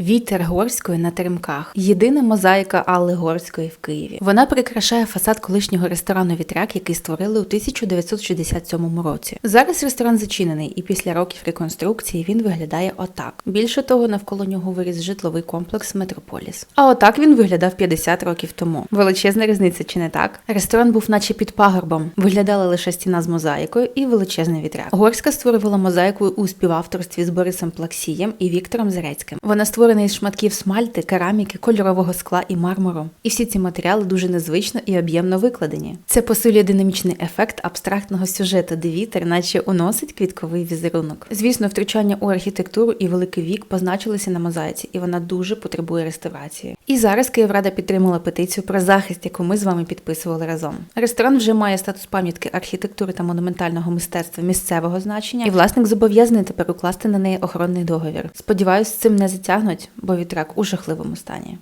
Вітер горської на теремках. Єдина мозаїка Алли Горської в Києві. Вона прикрашає фасад колишнього ресторану Вітряк, який створили у 1997 році. Зараз ресторан зачинений, і після років реконструкції він виглядає отак. Більше того, навколо нього виріс житловий комплекс Метрополіс. А отак він виглядав 50 років тому. Величезна різниця, чи не так? Ресторан був наче під пагорбом. Виглядала лише стіна з мозаїкою і величезний вітряк. Горська створювала мозаїку у співавторстві з Борисом Плаксієм і Віктором Зерецьким. Вона створена із шматків смальти, кераміки, кольорового скла і мармуру. І всі ці матеріали дуже незвично і об'ємно викладені. Це посилює динамічний ефект абстрактного сюжету, де вітер, наче уносить квітковий візерунок. Звісно, втручання у архітектуру і великий вік позначилися на мозаїці, і вона дуже потребує реставрації. І зараз Київрада підтримала петицію про захист, яку ми з вами підписували разом. Ресторан вже має статус пам'ятки архітектури та монументального мистецтва місцевого значення, і власник зобов'язаний тепер укласти на неї охоронний договір. Сподіваюсь, з цим не затягнуть, бо вітряк у жахливому стані.